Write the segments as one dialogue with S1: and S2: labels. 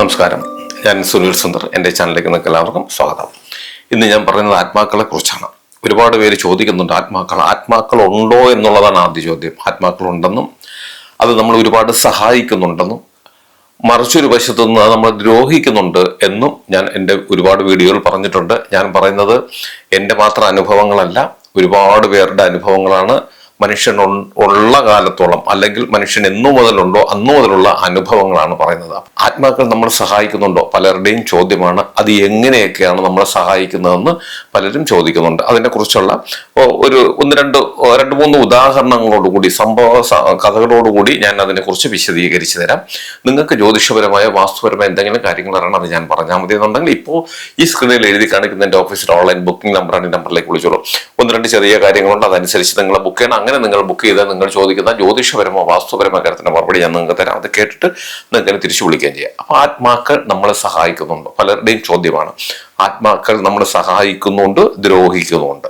S1: നമസ്കാരം. ഞാൻ സുനിൽ സുന്ദർ എന്റെ ചാനലിലേക്ക് നിങ്ങൾക്ക് എല്ലാവർക്കും സ്വാഗതം. ഇന്ന് ഞാൻ പറയുന്നത് ആത്മാക്കളെ കുറിച്ചാണ്. ഒരുപാട് പേര് ചോദിക്കുന്നുണ്ട് ആത്മാക്കൾ ആത്മാക്കൾ ഉണ്ടോ എന്നുള്ളതാണ് ആദ്യ ചോദ്യം. ആത്മാക്കൾ ഉണ്ടെന്നും അത് നമ്മൾ ഒരുപാട് സഹായിക്കുന്നുണ്ടെന്നും മറിച്ചൊരു വശത്തു നിന്ന് നമ്മൾ ദ്രോഹിക്കുന്നുണ്ട് എന്നും ഞാൻ എന്റെ ഒരുപാട് വീഡിയോകൾ പറഞ്ഞിട്ടുണ്ട്. ഞാൻ പറയുന്നത് എന്റെ മാത്രം അനുഭവങ്ങളല്ല ഒരുപാട് പേരുടെ അനുഭവങ്ങളാണ് മനുഷ്യൻ ഉള്ള കാലത്തോളം അല്ലെങ്കിൽ മനുഷ്യൻ എന്നു മുതലുണ്ടോ അന്നു മുതലുള്ള അനുഭവങ്ങളാണ് പറയുന്നത്. ആത്മാക്കൾ നമ്മൾ സഹായിക്കുന്നുണ്ടോ? പലരുടെയും ചോദ്യമാണ് അത് എങ്ങനെയൊക്കെയാണ് നമ്മളെ സഹായിക്കുന്നതെന്ന് പലരും ചോദിക്കുന്നുണ്ട്. അതിനെക്കുറിച്ചുള്ള കുറിച്ചുള്ള ഒരു ഒന്ന് രണ്ട് രണ്ട് മൂന്ന് ഉദാഹരണങ്ങളോടുകൂടി സംഭവ കഥകളോടുകൂടി ഞാൻ അതിനെക്കുറിച്ച് വിശദീകരിച്ചു തരാം. നിങ്ങൾക്ക് ജ്യോതിഷപരമായ വാസ്തുപരമായ എന്തെങ്കിലും കാര്യങ്ങൾ അറിയണം അത് ഞാൻ പറഞ്ഞാൽ മതി എന്നുണ്ടെങ്കിൽ ഇപ്പോൾ ഈ സ്ക്രീനിൽ എഴുതി കാണിക്കുന്ന എന്റെ ഓഫീസിൽ ഓൺലൈൻ ബുക്കിംഗ് നമ്പറാണ് ഈ നമ്പറിലേക്ക് വിളിച്ചോളൂ. ഒന്ന് രണ്ട് ചെറിയ കാര്യങ്ങളുണ്ട് അതനുസരിച്ച് നിങ്ങളെ ബുക്ക് ചെയ്യണം. അങ്ങനെ നിങ്ങൾ ബുക്ക് ചെയ്താൽ നിങ്ങൾ ചോദിക്കുന്ന ജ്യോതിഷപരമോ വാസ്തുപരമോ കാര്യത്തിന്റെ മറുപടി ഞാൻ നിങ്ങൾക്ക് തരാം. അത് കേട്ടിട്ട് നിങ്ങൾ എന്നെ തിരിച്ചു വിളിക്കുകയും ചെയ്യാം. അപ്പൊ ആത്മാക്കൾ നമ്മളെ സഹായിക്കുന്നുണ്ട്. പലരുടെയും ചോദ്യമാണ്. ആത്മാക്കൾ നമ്മളെ സഹായിക്കുന്നുണ്ട് ദ്രോഹിക്കുന്നുണ്ട്.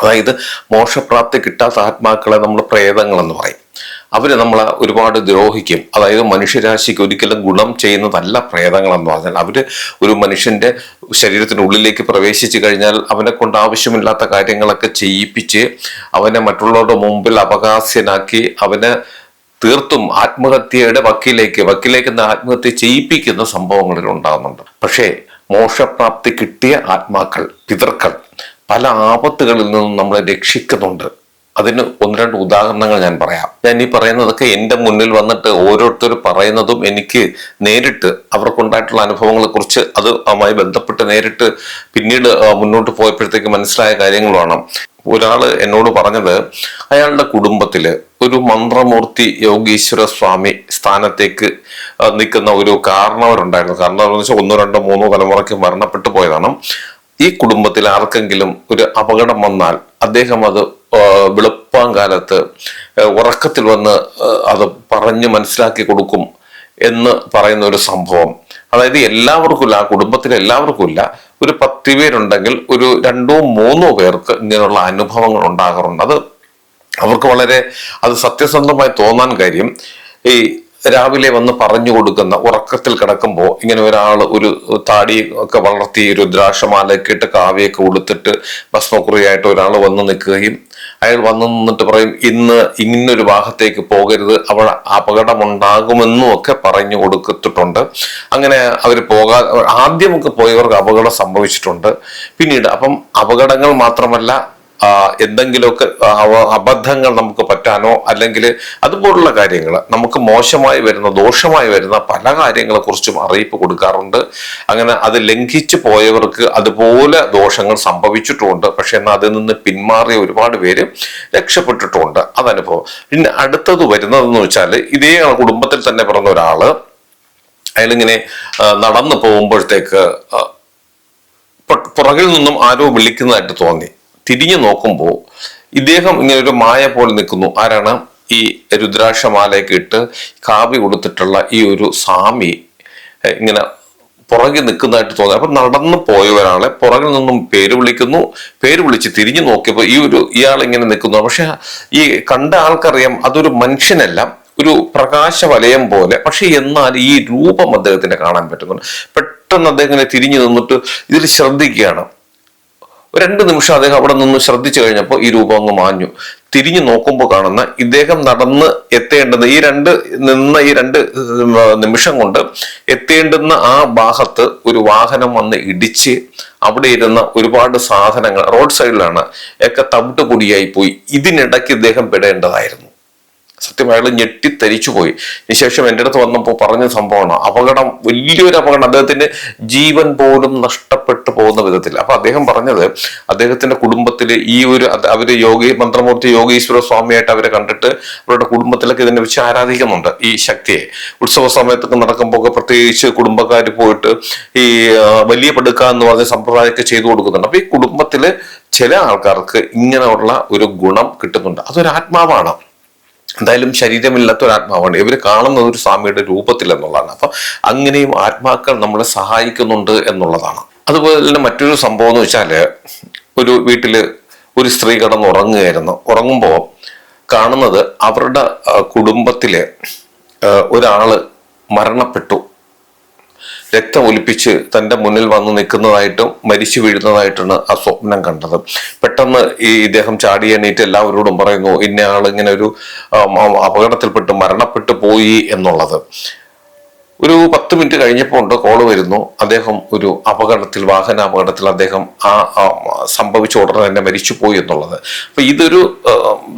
S1: അതായത് മോക്ഷപ്രാപ്തി കിട്ടാത്ത ആത്മാക്കളെ നമ്മൾ പ്രേതങ്ങളെന്ന് പറയും. അവർ നമ്മൾ ഒരുപാട് ദ്രോഹിക്കും. അതായത് മനുഷ്യരാശിക്ക് ഒരിക്കലും ഗുണം ചെയ്യുന്നതല്ല പ്രേതങ്ങളെന്ന് പറഞ്ഞാൽ. അവർ ഒരു മനുഷ്യന്റെ ശരീരത്തിനുള്ളിലേക്ക് പ്രവേശിച്ചു കഴിഞ്ഞാൽ അവനെ കൊണ്ട് ആവശ്യമില്ലാത്ത കാര്യങ്ങളൊക്കെ ചെയ്യിപ്പിച്ച് അവനെ മറ്റുള്ളവരുടെ മുമ്പിൽ അപകാസ്യനാക്കി അവനെ തീർത്തും ആത്മഹത്യയുടെ വക്കിലേക്ക് വക്കിലേക്ക് ആത്മഹത്യ ചെയ്യിപ്പിക്കുന്ന സംഭവങ്ങളിൽ ഉണ്ടാകുന്നുണ്ട്. പക്ഷേ മോക്ഷപ്രാപ്തി കിട്ടിയ ആത്മാക്കൾ പിതൃക്കൾ പല ആപത്തുകളിൽ നിന്നും നമ്മളെ രക്ഷിക്കുന്നുണ്ട്. അതിന് ഒന്ന് രണ്ട് ഉദാഹരണങ്ങൾ ഞാൻ പറയാം. ഞാൻ ഈ പറയുന്നതൊക്കെ എന്റെ മുന്നിൽ വന്നിട്ട് ഓരോരുത്തർ പറയുന്നതും എനിക്ക് നേരിട്ട് അവർക്കുണ്ടായിട്ടുള്ള അനുഭവങ്ങളെ കുറിച്ച് അത് അതുമായി ബന്ധപ്പെട്ട് നേരിട്ട് പിന്നീട് മുന്നോട്ട് പോയപ്പോഴത്തേക്ക് മനസ്സിലായ കാര്യങ്ങളുമാണ് ഒരാൾ എന്നോട് പറഞ്ഞത് അയാളുടെ കുടുംബത്തിൽ ഒരു മന്ത്രമൂർത്തി യോഗീശ്വര സ്വാമി സ്ഥാനത്തേക്ക് നിൽക്കുന്ന ഒരു കാരണവരുണ്ടായിരുന്നു. കാരണം എന്ന് വെച്ചാൽ ഒന്നോ രണ്ടോ മൂന്നോ തലമുറയ്ക്ക് മരണപ്പെട്ടു പോയതാണ്. ഈ കുടുംബത്തിൽ ആർക്കെങ്കിലും ഒരു അപകടം വന്നാൽ അദ്ദേഹം അത് വെളുപ്പാൻ കാലത്ത് ഉറക്കത്തിൽ വന്ന് അത് പറഞ്ഞ് മനസ്സിലാക്കി കൊടുക്കും എന്ന് പറയുന്ന ഒരു സംഭവം. അതായത് എല്ലാവർക്കും ആ കുടുംബത്തിലെ എല്ലാവർക്കും ഇല്ല ഒരു പത്ത് പേരുണ്ടെങ്കിൽ ഒരു രണ്ടോ മൂന്നോ പേർക്ക് ഇങ്ങനെയുള്ള അനുഭവങ്ങൾ ഉണ്ടാകാറുണ്ട്. അത് അവർക്ക് വളരെ അത് സത്യസന്ധമായി തോന്നാൻ കാര്യം ഈ രാവിലെ വന്ന് പറഞ്ഞു കൊടുക്കുന്ന ഉറക്കത്തിൽ കിടക്കുമ്പോൾ ഇങ്ങനെ ഒരാൾ ഒരു താടി ഒക്കെ വളർത്തി രുദ്രാക്ഷമാലയൊക്കെ ഇട്ട് കാവ്യൊക്കെ ഉടുത്തിട്ട് ഭസ്മക്കുറിയായിട്ട് ഒരാൾ വന്ന് നിൽക്കുകയും അയാൾ വന്നു നിന്നിട്ട് പറയും ഇന്ന് ഇങ്ങനൊരു ഭാഗത്തേക്ക് പോകരുത്. അവിടെ അപകടമുണ്ടാകുമെന്നും ഒക്കെ പറഞ്ഞു കൊടുത്തിട്ടുണ്ട്. അങ്ങനെ അവർ പോകാ ആദ്യമൊക്കെ പോയവർക്ക് അപകടം സംഭവിച്ചിട്ടുണ്ട്. പിന്നീട് അപ്പം അപകടങ്ങൾ മാത്രമല്ല എന്തെങ്കിലുമൊക്കെ അബദ്ധങ്ങൾ നമുക്ക് പറ്റാനോ അല്ലെങ്കിൽ അതുപോലുള്ള കാര്യങ്ങൾ നമുക്ക് മോശമായി വരുന്ന ദോഷമായി വരുന്ന പല കാര്യങ്ങളെ കുറിച്ചും അറിയിപ്പ് കൊടുക്കാറുണ്ട്. അങ്ങനെ അത് ലംഘിച്ചു പോയവർക്ക് അതുപോലെ ദോഷങ്ങൾ സംഭവിച്ചിട്ടുമുണ്ട് പക്ഷെ എന്നാൽ അതിൽ നിന്ന് പിന്മാറിയ ഒരുപാട് പേര് രക്ഷപ്പെട്ടിട്ടുമുണ്ട് അതനുഭവം. പിന്നെ അടുത്തത് വരുന്നതെന്ന് വെച്ചാൽ ഇതേ കുടുംബത്തിൽ തന്നെ പിറന്ന ഒരാൾ അയാളിങ്ങനെ നടന്നു പോകുമ്പോഴത്തേക്ക് പുറകിൽ നിന്നും ആരോ വിളിക്കുന്നതായിട്ട് തോന്നി. തിരിഞ്ഞു നോക്കുമ്പോൾ ഇദ്ദേഹം ഇങ്ങനെ ഒരു മായ പോലെ നിൽക്കുന്നു. ആരാണ്? ഈ രുദ്രാക്ഷമാലയൊക്കെ ഇട്ട് കാവി കൊടുത്തിട്ടുള്ള ഈ ഒരു സ്വാമി ഇങ്ങനെ പുറകിൽ നിൽക്കുന്നതായിട്ട് തോന്നി. അപ്പൊ നടന്നു പോയ ഒരാളെ പുറകിൽ നിന്നും പേര് വിളിക്കുന്നു. പേര് വിളിച്ച് തിരിഞ്ഞു നോക്കിയപ്പോൾ ഈ ഒരു ഇയാൾ ഇങ്ങനെ നിൽക്കുന്നു. പക്ഷെ ഈ കണ്ട ആൾക്കറിയാം അതൊരു മനുഷ്യനല്ല ഒരു പ്രകാശ വലയം പോലെ. പക്ഷെ എന്നാൽ ഈ രൂപം അദ്ദേഹത്തിന് കാണാൻ പറ്റുന്നുണ്ട്. പെട്ടെന്ന് അദ്ദേഹം ഇങ്ങനെ തിരിഞ്ഞു നിന്നിട്ട് ഇതിൽ ശ്രദ്ധിക്കുകയാണ്. രണ്ട് നിമിഷം അദ്ദേഹം അവിടെ നിന്ന് ശ്രദ്ധിച്ചു കഴിഞ്ഞപ്പോൾ ഈ രൂപം അങ്ങ് മാഞ്ഞു. തിരിഞ്ഞു നോക്കുമ്പോൾ കാണുന്ന ഇദ്ദേഹം നടന്ന് എത്തേണ്ടുന്ന ഈ രണ്ട് നിന്ന ഈ രണ്ട് നിമിഷം കൊണ്ട് എത്തേണ്ടുന്ന ആ ഭാഗത്ത് ഒരു വാഹനം വന്ന് ഇടിച്ച് അവിടെ ഇരുന്ന ഒരുപാട് സാധനങ്ങൾ റോഡ് സൈഡിലാണ് ഒക്കെ തവിട്ട് പൊടിയായി പോയി. ഇതിനിടയ്ക്ക് ഇദ്ദേഹം പെടേണ്ടതായിരുന്നു. സത്യം അയാൾ ഞെട്ടിത്തരിച്ചു പോയി. ഇതിനുശേഷം എന്റെ അടുത്ത് വന്നപ്പോൾ പറഞ്ഞ സംഭവമാണ് അപകടം വലിയൊരു അപകടം. അദ്ദേഹത്തിന്റെ ജീവൻ പോലും നഷ്ടപ്പെട്ടു പോകുന്ന വിധത്തിൽ. അപ്പൊ അദ്ദേഹം പറഞ്ഞത് അദ്ദേഹത്തിന്റെ കുടുംബത്തിൽ ഈ ഒരു അവർ യോഗി മന്ത്രമൂർത്തി യോഗീശ്വര സ്വാമിയായിട്ട് അവരെ കണ്ടിട്ട് അവരുടെ കുടുംബത്തിലൊക്കെ ഇതിനെ വെച്ച് ആരാധിക്കുന്നുണ്ട് ഈ ശക്തിയെ. ഉത്സവ സമയത്തൊക്കെ നടക്കുമ്പോൾ പ്രത്യേകിച്ച് കുടുംബക്കാർ പോയിട്ട് ഈ വലിയ പടുക്ക എന്ന് പറഞ്ഞ സമ്പ്രദായമൊക്കെ ചെയ്തു കൊടുക്കുന്നുണ്ട്. അപ്പൊ ഈ കുടുംബത്തിൽ ചില ആൾക്കാർക്ക് ഇങ്ങനെയുള്ള ഒരു ഗുണം കിട്ടുന്നുണ്ട്. അതൊരു ആത്മാവാണ് എന്തായാലും ശരീരമില്ലാത്ത ഒരു ആത്മാവാണ് ഇവർ കാണുന്നത് ഒരു സ്വാമിയുടെ രൂപത്തിൽ എന്നുള്ളതാണ് അപ്പൊ അങ്ങനെയും ആത്മാക്കൾ നമ്മളെ സഹായിക്കുന്നുണ്ട് എന്നുള്ളതാണ്. അതുപോലെ തന്നെ മറ്റൊരു സംഭവം എന്ന് വെച്ചാൽ ഒരു വീട്ടിൽ ഒരു സ്ത്രീ കിടന്ന് ഉറങ്ങുകയായിരുന്നു ഉറങ്ങുമ്പോൾ കാണുന്നത് അവരുടെ കുടുംബത്തിലെ ഒരാൾ മരണപ്പെട്ടു. രക്തം ഒലിപ്പിച്ച് തന്റെ മുന്നിൽ വന്ന് നിൽക്കുന്നതായിട്ടും മരിച്ചു വീഴുന്നതായിട്ടാണ് ആ സ്വപ്നം കണ്ടത്. പെട്ടെന്ന് ഈ ഇദ്ദേഹം ചാടി എണീറ്റ് എല്ലാവരോടും പറയുന്നു ഇന്ന ഇങ്ങനെ ഒരു അപകടത്തിൽപ്പെട്ട് മരണപ്പെട്ടു പോയി എന്നുള്ളത്. ഒരു പത്ത് മിനിറ്റ് കഴിഞ്ഞപ്പോൾ ഉണ്ട് കോൾ വരുന്നു. അദ്ദേഹം ഒരു അപകടത്തിൽ വാഹന അപകടത്തിൽ അദ്ദേഹം ആ സംഭവിച്ച ഉടനെ തന്നെ മരിച്ചു പോയി എന്നുള്ളത്. അപ്പൊ ഇതൊരു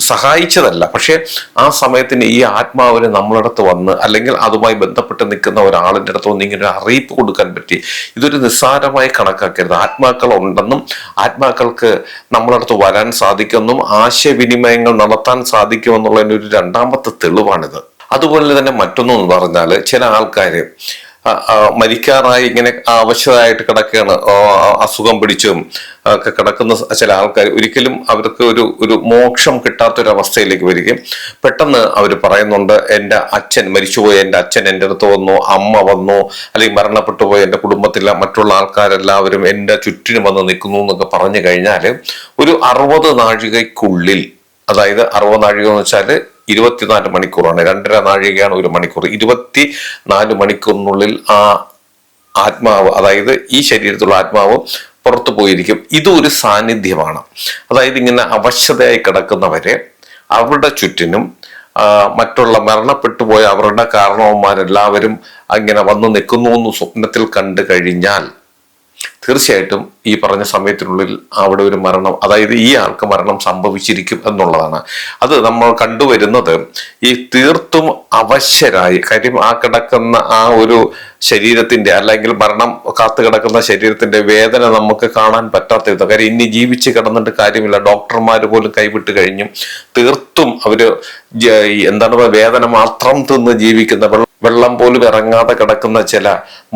S1: സഹായിച്ചതല്ല. പക്ഷെ ആ സമയത്തിന് ഈ ആത്മാവിന് നമ്മളടുത്ത് വന്ന് അല്ലെങ്കിൽ അതുമായി ബന്ധപ്പെട്ട് നിൽക്കുന്ന ഒരാളിന്റെ അടുത്ത് വന്ന് ഇങ്ങനെ ഒരു അറിയിപ്പ് കൊടുക്കാൻ പറ്റി. ഇതൊരു നിസ്സാരമായി കണക്കാക്കരുത്. ആത്മാക്കൾ ഉണ്ടെന്നും ആത്മാക്കൾക്ക് നമ്മളടുത്ത് വരാൻ സാധിക്കുമെന്നും ആശയവിനിമയങ്ങൾ നടത്താൻ സാധിക്കുമെന്നുള്ളതിന്റെ ഒരു രണ്ടാമത്തെ തെളിവാണിത്. അതുപോലെ തന്നെ മറ്റൊന്നെന്ന് പറഞ്ഞാൽ ചില ആൾക്കാർ മരിക്കാറായി ഇങ്ങനെ ആവശ്യമായിട്ട് കിടക്കുകയാണ്. അസുഖം പിടിച്ചും ഒക്കെ കിടക്കുന്ന ചില ആൾക്കാർ ഒരിക്കലും അവർക്ക് ഒരു ഒരു മോക്ഷം കിട്ടാത്തൊരവസ്ഥയിലേക്ക് വരികയും പെട്ടെന്ന് അവർ പറയുന്നുണ്ട് എന്റെ അച്ഛൻ മരിച്ചുപോയ എന്റെ അച്ഛൻ എന്റെ അടുത്ത് വന്നു അമ്മ വന്നു അല്ലെങ്കിൽ മരണപ്പെട്ടു പോയ എന്റെ കുടുംബത്തിലെ മറ്റുള്ള ആൾക്കാരെല്ലാവരും എന്റെ ചുറ്റിനും വന്ന് നിൽക്കുന്നു എന്നൊക്കെ പറഞ്ഞു കഴിഞ്ഞാൽ ഒരു അറുപത് നാഴികയ്ക്കുള്ളിൽ അതായത് അറുപത് നാഴിക എന്ന് വെച്ചാൽ ഇരുപത്തിനാല് മണിക്കൂറാണ്. രണ്ടര നാഴികയാണ് ഒരു മണിക്കൂർ. ഇരുപത്തി നാല് മണിക്കൂറിനുള്ളിൽ ആ ആത്മാവ് അതായത് ഈ ശരീരത്തിലുള്ള ആത്മാവ് പുറത്തു പോയിരിക്കും. ഇതൊരു സാന്നിധ്യമാണ്. അതായത് ഇങ്ങനെ അവശതയായി കിടക്കുന്നവരെ അവരുടെ ചുറ്റിനും മറ്റുള്ള മരണപ്പെട്ടു പോയ അവരുടെ കാരണവന്മാരെല്ലാവരും അങ്ങനെ വന്നു നിൽക്കുന്നു എന്ന് സ്വപ്നത്തിൽ കണ്ടു കഴിഞ്ഞാൽ തീർച്ചയായിട്ടും ഈ പറഞ്ഞ സമയത്തിനുള്ളിൽ അവിടെ ഒരു മരണം അതായത് ഈ ആൾക്ക് മരണം സംഭവിച്ചിരിക്കും എന്നുള്ളതാണ്. അത് നമ്മൾ കണ്ടുവരുന്നത് ഈ തീർത്തും അവശരായി കാര്യം ആ കിടക്കുന്ന ആ ഒരു ശരീരത്തിന്റെ അല്ലെങ്കിൽ മരണം കാത്തു കിടക്കുന്ന ശരീരത്തിന്റെ വേദന നമുക്ക് കാണാൻ പറ്റാത്ത വിധം കാര്യം ഇനി ജീവിച്ച് കിടന്നിട്ട് കാര്യമില്ല. ഡോക്ടർമാർ പോലും കൈവിട്ട് കഴിഞ്ഞു തീർത്തും അവർ എന്താണ് വേദന മാത്രം തിന്ന് ജീവിക്കുന്ന വെള്ളം പോലും ഇറങ്ങാതെ കിടക്കുന്ന ചില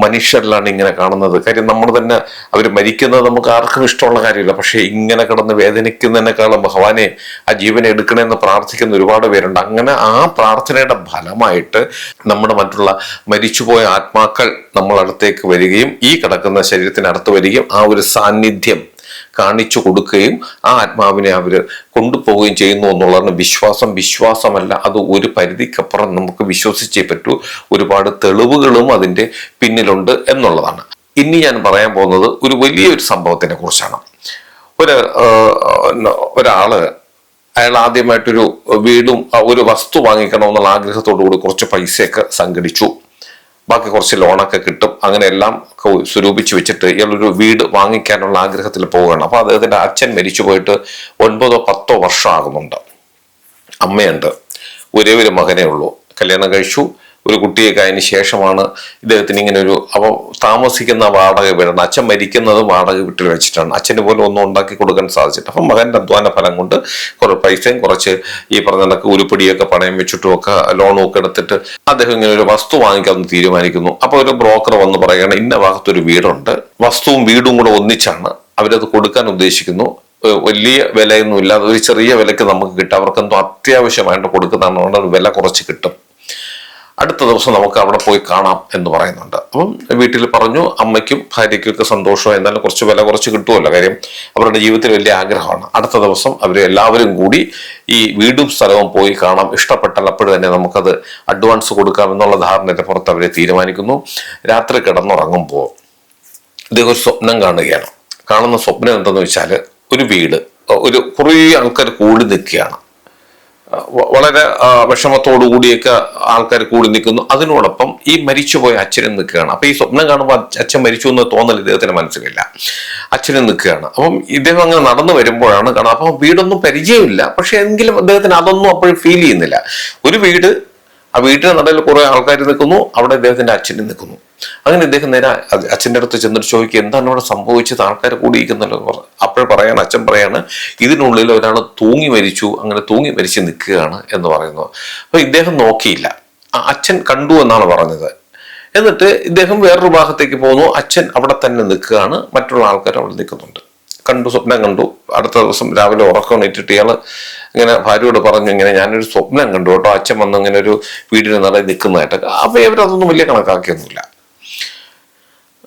S1: മനുഷ്യരിലാണ് ഇങ്ങനെ കാണുന്നത്. കാര്യം നമ്മൾ തന്നെ അവർ മരിക്കുന്നത് നമുക്ക് ആർക്കും ഇഷ്ടമുള്ള കാര്യമില്ല. പക്ഷെ ഇങ്ങനെ കിടന്ന് വേദനിക്കുന്നതിനേക്കാളും ഭഗവാനെ ആ ജീവനെ എടുക്കണമെന്ന് പ്രാർത്ഥിക്കുന്ന ഒരുപാട് പേരുണ്ട്. അങ്ങനെ ആ പ്രാർത്ഥനയുടെ ഫലമായിട്ട് നമ്മുടെ മറ്റുള്ള മരിച്ചുപോയ ആത്മാക്കൾ നമ്മളടുത്തേക്ക് വരികയും ഈ കിടക്കുന്ന ശരീരത്തിനടുത്ത് വരികയും ആ ഒരു സാന്നിധ്യം കാണിച്ചു കൊടുക്കുകയും ആ ആത്മാവിനെ അവർ കൊണ്ടുപോവുകയും ചെയ്യുന്നു എന്നുള്ളതാണ് വിശ്വാസം. വിശ്വാസമല്ല അത് ഒരു പരിധിക്കപ്പുറം നമുക്ക് വിശ്വസിച്ചേ പറ്റൂ. ഒരുപാട് തെളിവുകളും അതിന്റെ പിന്നിലുണ്ട് എന്നുള്ളതാണ്. ഇനി ഞാൻ പറയാൻ പോകുന്നത് ഒരു വലിയൊരു സംഭവത്തിനെ കുറിച്ചാണ്. ഒരു ഒരാൾ അയാൾ ആദ്യമായിട്ടൊരു വീടും ഒരു വസ്തു വാങ്ങിക്കണമെന്നുള്ള ആഗ്രഹത്തോടു കൂടി കുറച്ച് പൈസയൊക്കെ സംഘടിച്ചു. ബാക്കി കുറച്ച് ലോണൊക്കെ കിട്ടും. അങ്ങനെ എല്ലാം സ്വരൂപിച്ച് വെച്ചിട്ട് ഇയാളൊരു വീട് വാങ്ങിക്കാനുള്ള ആഗ്രഹത്തിൽ പോവുകയാണ്. അപ്പോൾ അദ്ദേഹത്തിന്റെ അച്ഛൻ മരിച്ചു പോയിട്ട് ഒൻപതോ പത്തോ വർഷം ആകുന്നുണ്ട് അമ്മയുണ്ട്. ഒരേ ഒരു മകനേ ഉള്ളൂ. കല്യാണം കഴിച്ചു. ഒരു കുട്ടിയൊക്കെ അതിന് ശേഷമാണ് ഇദ്ദേഹത്തിന് ഇങ്ങനെ ഒരു അവ താമസിക്കുന്ന വാടക വീടാണ്. അച്ഛൻ മരിക്കുന്നത് വാടക വീട്ടിൽ വെച്ചിട്ടാണ്. അച്ഛന് പോലും ഒന്നും ഉണ്ടാക്കി കൊടുക്കാൻ സാധിച്ചിട്ട് അപ്പം മകന്റെ അധ്വാന ഫലം കൊണ്ട് കുറേ പൈസയും കുറച്ച് ഈ പറഞ്ഞ കണക്ക് ഉരുപ്പടിയൊക്കെ പണയം വെച്ചിട്ടും ഒക്കെ ലോണും ഒക്കെ എടുത്തിട്ട് അദ്ദേഹം ഇങ്ങനെ ഒരു വസ്തു വാങ്ങിക്കാമെന്ന് തീരുമാനിക്കുന്നു. അപ്പോൾ ഒരു ബ്രോക്കർ വന്ന് പറയുകയാണ് ഇന്ന ഭാഗത്തൊരു വീടുണ്ട്. വസ്തുവും വീടും കൂടെ ഒന്നിച്ചാണ് അവരത് കൊടുക്കാൻ ഉദ്ദേശിക്കുന്നു. വലിയ വിലയൊന്നും ഇല്ലാതെ ഒരു ചെറിയ വിലക്ക് നമുക്ക് കിട്ടും. അവർക്കെന്തോ അത്യാവശ്യമായിട്ട് കൊടുക്കുന്നതാണ്. വില കുറച്ച് കിട്ടും. അടുത്ത ദിവസം നമുക്ക് അവിടെ പോയി കാണാം എന്ന് പറയുന്നുണ്ട്. അപ്പം വീട്ടിൽ പറഞ്ഞു അമ്മയ്ക്കും ഭാര്യയ്ക്കും ഒക്കെ സന്തോഷം. എന്നാലും കുറച്ച് വില കുറച്ച് കിട്ടുമല്ലോ കാര്യം. അവരുടെ ജീവിതത്തിൽ വലിയ ആഗ്രഹമാണ്. അടുത്ത ദിവസം അവർ എല്ലാവരും കൂടി ഈ വീടും സ്ഥലവും പോയി കാണാം. ഇഷ്ടപ്പെട്ടാൽ അപ്പോഴും തന്നെ നമുക്കത് അഡ്വാൻസ് കൊടുക്കാം എന്നുള്ള ധാരണയുടെ പുറത്ത് അവരെ തീരുമാനിക്കുന്നു. രാത്രി കിടന്നുറങ്ങുമ്പോൾ ഇദ്ദേഹം ഒരു സ്വപ്നം കാണുകയാണ്. കാണുന്ന സ്വപ്നം എന്തെന്ന് വെച്ചാൽ ഒരു വീട് ഒരു കുറേ ആൾക്കാർ കൂടി നിൽക്കുകയാണ്. വളരെ വിഷമത്തോടുകൂടിയൊക്കെ വിഷമത്തോടു കൂടിയൊക്കെ ആൾക്കാർ കൂടി നിൽക്കുന്നു. അതിനോടൊപ്പം ഈ മരിച്ചുപോയ അച്ഛനും നിൽക്കുകയാണ്. അപ്പൊ ഈ സ്വപ്നം കാണുമ്പോൾ അച്ഛൻ മരിച്ചു എന്ന് തോന്നൽ ഇദ്ദേഹത്തിന് മനസ്സിലില്ല. അച്ഛനും നിൽക്കുകയാണ്. അപ്പം ഇദ്ദേഹം അങ്ങനെ നടന്നു വരുമ്പോഴാണ് കാണുന്നത് അപ്പൊ വീടൊന്നും പരിചയമില്ല. പക്ഷെ എങ്കിലും അദ്ദേഹത്തിന് അതൊന്നും അപ്പോഴും ഫീൽ ചെയ്യുന്നില്ല. ഒരു വീട് ആ വീട്ടിന് നടയിൽ കുറെ ആൾക്കാർ നിൽക്കുന്നു അവിടെ ഇദ്ദേഹത്തിന്റെ അച്ഛൻ നിൽക്കുന്നു. അങ്ങനെ ഇദ്ദേഹം നേരെ അച്ഛന്റെ അടുത്ത് ചെന്നിട്ട് ചോദിക്കുക എന്താണ് ഇവിടെ സംഭവിച്ചത്? ആൾക്കാർ കൂടിയിരിക്കുന്നല്ലോ എന്ന് പറഞ്ഞു അപ്പോൾ പറയാണ് അച്ഛൻ പറയാണ് ഇതിനുള്ളിൽ ഒരാൾ തൂങ്ങി മരിച്ചു അങ്ങനെ തൂങ്ങി മരിച്ച് നിൽക്കുകയാണ് എന്ന് പറയുന്നു. അപ്പൊ ഇദ്ദേഹം നോക്കിയില്ല. അച്ഛൻ കണ്ടു എന്നാണ് പറഞ്ഞത്. എന്നിട്ട് ഇദ്ദേഹം വേറൊരു ഭാഗത്തേക്ക് പോകുന്നു. അച്ഛൻ അവിടെ തന്നെ നിൽക്കുകയാണ് മറ്റുള്ള ആൾക്കാർ അവിടെ നിൽക്കുന്നുണ്ട്. കണ്ടു സ്വപ്നം കണ്ടു. അടുത്ത ദിവസം രാവിലെ ഉറക്കം ഇട്ടിട്ട് ഇയാൾ ഇങ്ങനെ ഭാര്യയോട് പറഞ്ഞു ഇങ്ങനെ ഞാനൊരു സ്വപ്നം കണ്ടു കേട്ടോ. അച്ഛൻ വന്ന് ഇങ്ങനെ ഒരു വീടിന് നിറയെ നിൽക്കുന്നതായിട്ടൊക്കെ അപ്പൊ ഇവരതൊന്നും വലിയ കണക്കാക്കിയൊന്നുമില്ല.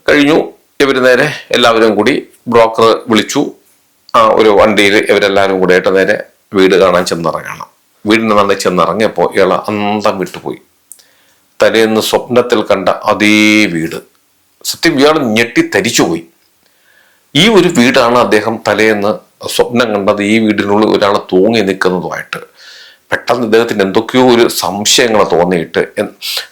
S1: കഴിഞ്ഞു. ഇവർ നേരെ എല്ലാവരും കൂടി ബ്രോക്കർ വിളിച്ചു. ആ ഒരു വണ്ടിയിൽ ഇവരെല്ലാവരും കൂടെ ആയിട്ട് നേരെ വീട് കാണാൻ ചെന്നിറങ്ങണം. വീടിന് നല്ല ചെന്നിറങ്ങിയപ്പോൾ ഇയാൾ അന്തം വിട്ടുപോയി. തലേന്ന് സ്വപ്നത്തിൽ കണ്ട അതേ വീട്. സത്യം ഇയാൾ ഞെട്ടി തരിച്ചുപോയി ഈ ഒരു വീടാണ് അദ്ദേഹം തലേന്ന് സ്വപ്നം കണ്ടത്. ഈ വീടിനുള്ളിൽ ഒരാൾ തൂങ്ങി നിൽക്കുന്നതുമായിട്ട്. പെട്ടെന്ന് ഇദ്ദേഹത്തിന് എന്തൊക്കെയോ ഒരു സംശയങ്ങൾ തോന്നിയിട്ട്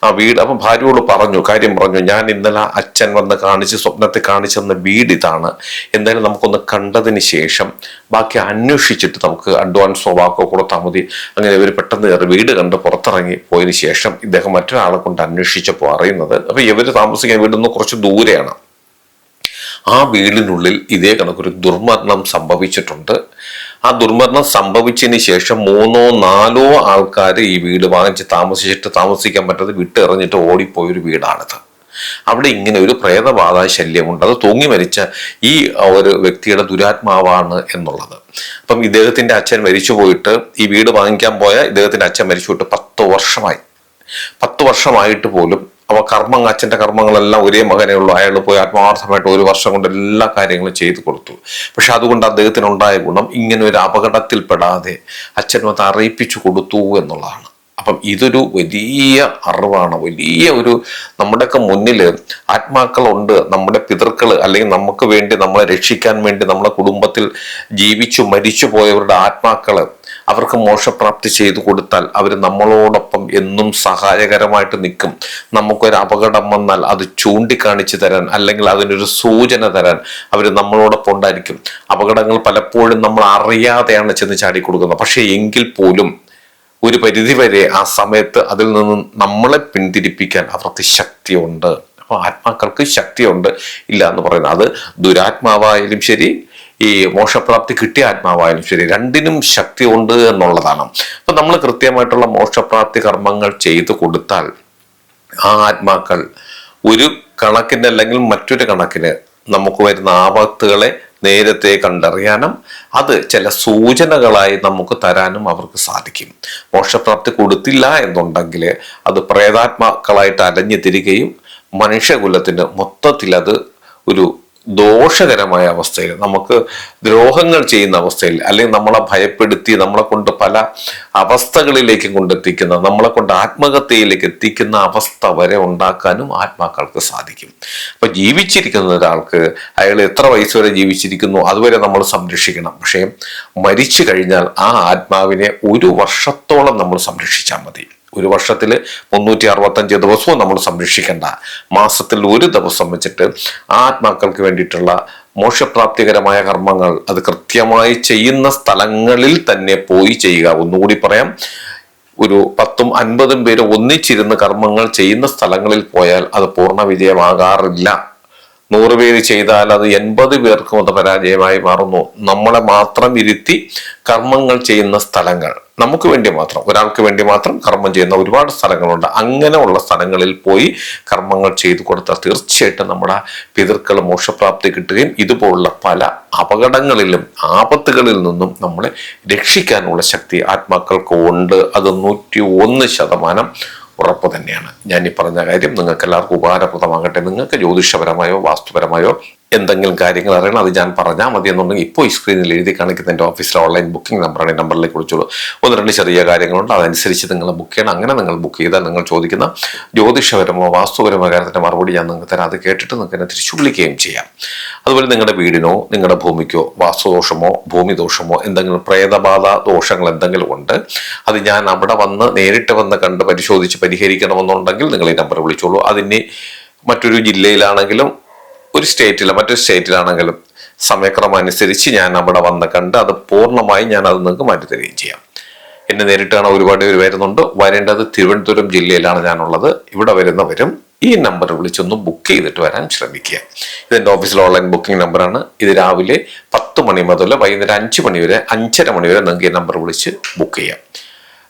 S1: ആ വീട് അപ്പം ഭാര്യയോട് പറഞ്ഞു കാര്യം പറഞ്ഞു ഞാൻ ഇന്നലെ അച്ഛൻ വന്ന് കാണിച്ച് സ്വപ്നത്തെ കാണിച്ചെന്ന വീട് ഇതാണ്. എന്തായാലും നമുക്കൊന്ന് കണ്ടതിന് ശേഷം ബാക്കി അന്വേഷിച്ചിട്ട് നമുക്ക് അഡ്വാൻസോ വാക്കോ കൊടുത്താൽ മതി. അങ്ങനെ ഇവർ പെട്ടെന്ന് കയറി വീട് കണ്ട് പുറത്തിറങ്ങി പോയതിന് ശേഷം ഇദ്ദേഹം മറ്റൊരാളെ കൊണ്ട് അന്വേഷിച്ചപ്പോൾ അറിയുന്നത്. അപ്പം ഇവർ താമസിക്കാൻ വീടൊന്ന് കുറച്ച് ദൂരെയാണ്. ആ വീടിനുള്ളിൽ ഇതേ കണക്കൊരു ദുർമരണം സംഭവിച്ചിട്ടുണ്ട്. ആ ദുർമരണം സംഭവിച്ചതിന് ശേഷം മൂന്നോ നാലോ ആൾക്കാർ ഈ വീട് വാങ്ങിച്ച് താമസിച്ചിട്ട് താമസിക്കാൻ പറ്റാതെ വിട്ടെറിഞ്ഞിട്ട് ഓടിപ്പോയൊരു വീടാണിത്. അവിടെ ഇങ്ങനെ ഒരു പ്രേതബാധ ശല്യമുണ്ട് അത് തൂങ്ങി മരിച്ച ഈ ഒരു വ്യക്തിയുടെ ദുരാത്മാവാണ് എന്നുള്ളത്. അപ്പം ഇദ്ദേഹത്തിന്റെ അച്ഛൻ മരിച്ചു പോയിട്ട് ഈ വീട് വാങ്ങിക്കാൻ പോയ ഇദ്ദേഹത്തിന്റെ അച്ഛൻ മരിച്ചു പോയിട്ട് പത്ത് വർഷമായി. പത്ത് വർഷമായിട്ട് പോലും അവ കർമ്മങ്ങൾ അച്ഛന്റെ കർമ്മങ്ങളെല്ലാം ഒരേ മകനേ ഉള്ളൂ. അയാൾ പോയി ആത്മാർത്ഥമായിട്ട് ഒരു വർഷം കൊണ്ട് എല്ലാ കാര്യങ്ങളും ചെയ്തു കൊടുത്തു. പക്ഷെ അതുകൊണ്ട് അദ്ദേഹത്തിന് ഉണ്ടായ ഗുണം ഇങ്ങനെ ഒരു അപകടത്തിൽപ്പെടാതെ അച്ഛനും അത് അറിയിപ്പിച്ചു കൊടുത്തു എന്നുള്ളതാണ്. അപ്പം ഇതൊരു വലിയ അറിവാണ്. വലിയ ഒരു നമ്മുടെയൊക്കെ മുന്നിൽ ആത്മാക്കളുണ്ട്. നമ്മുടെ പിതൃക്കൾ അല്ലെങ്കിൽ നമുക്ക് വേണ്ടി നമ്മളെ രക്ഷിക്കാൻ വേണ്ടി നമ്മുടെ കുടുംബത്തിൽ ജീവിച്ചു മരിച്ചു പോയവരുടെ ആത്മാക്കൾ അവർക്ക് മോശപ്രാപ്തി ചെയ്തു കൊടുത്താൽ അവർ നമ്മളോടൊപ്പം എന്നും സഹായകരമായിട്ട് നിൽക്കും. നമുക്കൊരു അപകടം വന്നാൽ അത് ചൂണ്ടിക്കാണിച്ചു തരാൻ അല്ലെങ്കിൽ അതിനൊരു സൂചന തരാൻ അവർ നമ്മളോടൊപ്പം ഉണ്ടായിരിക്കും. അപകടങ്ങൾ പലപ്പോഴും നമ്മൾ അറിയാതെയാണ് ചെന്ന് ചാടി കൊടുക്കുന്നത് പക്ഷേ എങ്കിൽ പോലും ഒരു പരിധിവരെ ആ സമയത്ത് അതിൽ നിന്ന് നമ്മളെ പിന്തിരിപ്പിക്കാൻ അവർക്ക് ശക്തിയുണ്ട്. അപ്പോൾ ആത്മാക്കൾക്ക് ശക്തിയുണ്ട് ഇല്ല എന്ന് പറയുന്നത്. അത് ദുരാത്മാവായാലും ശരി ഈ മോക്ഷപ്രാപ്തി കിട്ടിയ ആത്മാവായാലും ശരി രണ്ടിനും ശക്തി ഉണ്ട് എന്നുള്ളതാണ്. അപ്പൊ നമ്മൾ കൃത്യമായിട്ടുള്ള മോക്ഷപ്രാപ്തി കർമ്മങ്ങൾ ചെയ്തു കൊടുത്താൽ ആ ആത്മാക്കൾ ഒരു കണക്കിന് അല്ലെങ്കിൽ മറ്റൊരു കണക്കിന് നമുക്ക് വരുന്ന ആപത്തുകളെ നേരത്തെ കണ്ടറിയാനും അത് ചില സൂചനകളായി നമുക്ക് തരാനും അവർക്ക് സാധിക്കും. മോക്ഷപ്രാപ്തി കൊടുത്തില്ല എന്നുണ്ടെങ്കിൽ അത് പ്രേതാത്മാക്കളായിട്ട് അലഞ്ഞു തിരികയും മനുഷ്യകുലത്തിന് മൊത്തത്തിൽ അത് ഒരു ദോഷകരമായ അവസ്ഥയിൽ നമുക്ക് ദ്രോഹങ്ങൾ ചെയ്യുന്ന അവസ്ഥയിൽ അല്ലെങ്കിൽ നമ്മളെ ഭയപ്പെടുത്തി നമ്മളെ കൊണ്ട് പല അവസ്ഥകളിലേക്ക് കൊണ്ടെത്തിക്കുന്ന നമ്മളെ കൊണ്ട് ആത്മഹത്യയിലേക്ക് എത്തിക്കുന്ന അവസ്ഥ വരെ ഉണ്ടാക്കാനും ആത്മാക്കൾക്ക് സാധിക്കും. അപ്പൊ ജീവിച്ചിരിക്കുന്ന ഒരാൾക്ക് അയാൾ എത്ര വയസ്സ് വരെ ജീവിച്ചിരിക്കുന്നു അതുവരെ നമ്മൾ സംരക്ഷിക്കണം. പക്ഷേ മരിച്ചു കഴിഞ്ഞാൽ ആ ആത്മാവിനെ ഒരു വർഷത്തോളം നമ്മൾ സംരക്ഷിച്ചാൽ മതി. ഒരു വർഷത്തിൽ മുന്നൂറ്റി അറുപത്തഞ്ച് ദിവസവും നമ്മൾ സംരക്ഷിക്കേണ്ട. മാസത്തിൽ ഒരു ദിവസം വെച്ചിട്ട് ആത്മാക്കൾക്ക് വേണ്ടിയിട്ടുള്ള മോക്ഷപ്രാപ്തികരമായ കർമ്മങ്ങൾ അത് കൃത്യമായി ചെയ്യുന്ന സ്ഥലങ്ങളിൽ തന്നെ പോയി ചെയ്യുക. ഒന്നുകൂടി പറയാം ഒരു പത്തും അൻപതും പേര് ഒന്നിച്ചിരുന്ന് കർമ്മങ്ങൾ ചെയ്യുന്ന സ്ഥലങ്ങളിൽ പോയാൽ അത് പൂർണ വിജയമാകാറില്ല. നൂറ് പേര് ചെയ്താൽ അത് എൺപത് പേർക്കും അത് പരാജയമായി മാറുന്നു. നമ്മളെ മാത്രം ഇരുത്തി കർമ്മങ്ങൾ ചെയ്യുന്ന സ്ഥലങ്ങൾ. നമുക്ക് വേണ്ടി മാത്രം ഒരാൾക്ക് വേണ്ടി മാത്രം കർമ്മം ചെയ്യുന്ന ഒരുപാട് സ്ഥലങ്ങളുണ്ട്. അങ്ങനെയുള്ള സ്ഥലങ്ങളിൽ പോയി കർമ്മങ്ങൾ ചെയ്തു കൊടുത്താൽ തീർച്ചയായിട്ടും നമ്മുടെ പിതൃക്കൾ മോക്ഷപ്രാപ്തി കിട്ടുകയും ഇതുപോലുള്ള പല അപകടങ്ങളിലും ആപത്തുകളിൽ നിന്നും നമ്മളെ രക്ഷിക്കാനുള്ള ശക്തി ആത്മാക്കൾക്ക് ഉണ്ട്. അത് നൂറ്റി ഒന്ന് ശതമാനം ഉറപ്പ് തന്നെയാണ്. ഞാൻ ഈ പറഞ്ഞ കാര്യം നിങ്ങൾക്ക് എല്ലാവർക്കും ഉപകാരപ്രദമാകട്ടെ. നിങ്ങൾക്ക് ജ്യോതിഷപരമായോ വാസ്തുപരമായോ എന്തെങ്കിലും കാര്യങ്ങൾ അറിയണം അത് ഞാൻ പറഞ്ഞാൽ മതി എന്നുണ്ടെങ്കിൽ ഇപ്പോൾ ഈ സ്ക്രീനിൽ എഴുതി കാണിക്കുന്ന എന്റെ ഓഫീസിലെ ഓൺലൈൻ ബുക്കിംഗ് നമ്പറാണ് ഈ നമ്പറിലേക്ക് വിളിച്ചോളൂ. ഒന്ന് രണ്ട് ചെറിയ കാര്യങ്ങളുണ്ട്. അതനുസരിച്ച് നിങ്ങൾ ബുക്ക് ചെയ്യണം. അങ്ങനെ നിങ്ങൾ ബുക്ക് ചെയ്താൽ നിങ്ങൾ ചോദിക്കുന്ന ജ്യോതിഷപരമോ വാസ്തുപരമോ കാര്യത്തിന്റെ മറുപടി ഞാൻ നിങ്ങൾക്ക് തരാം. അത് കേട്ടിട്ട് നിങ്ങൾക്ക് എന്നെ തിരിച്ചു വിളിക്കുകയും ചെയ്യാം. അതുപോലെ നിങ്ങളുടെ വീടിനോ നിങ്ങളുടെ ഭൂമിക്കോ വാസ്തുദോഷമോ ഭൂമി ദോഷമോ എന്തെങ്കിലും പ്രേതബാധ ദോഷങ്ങൾ എന്തെങ്കിലും ഉണ്ട് അത് ഞാൻ അവിടെ വന്ന് നേരിട്ട് വന്ന് കണ്ട് പരിശോധിച്ച് പരിഹരിക്കണമെന്നുണ്ടെങ്കിൽ നിങ്ങൾ ഈ നമ്പർ വിളിച്ചോളൂ. അതിന് മറ്റൊരു ജില്ലയിലാണെങ്കിലും ഒരു സ്റ്റേറ്റില മറ്റൊരു സ്റ്റേറ്റിലാണെങ്കിലും സമയക്രമം അനുസരിച്ച് ഞാൻ അവിടെ വന്ന് കണ്ട് അത് പൂർണമായും ഞാൻ അത് നിങ്ങൾക്ക് മാറ്റി തരികയും ചെയ്യാം. എന്നെ നേരിട്ടാണ് ഒരുപാട് പേര് വരുന്നുണ്ട്. വരേണ്ടത് തിരുവനന്തപുരം ജില്ലയിലാണ് ഞാനുള്ളത്. ഇവിടെ വരുന്നവരും ഈ നമ്പർ വിളിച്ചൊന്ന് ബുക്ക് ചെയ്തിട്ട് വരാൻ ശ്രമിക്കുക. ഇതെന്റെ ഓഫീസിലെ ഓൺലൈൻ ബുക്കിംഗ് നമ്പറാണ് ഇത് രാവിലെ പത്ത് മണി മുതൽ വൈകുന്നേരം അഞ്ച് മണി വരെ അഞ്ചര മണി വരെ നിങ്ങൾക്ക് ഈ നമ്പർ വിളിച്ച് ബുക്ക് ചെയ്യാം.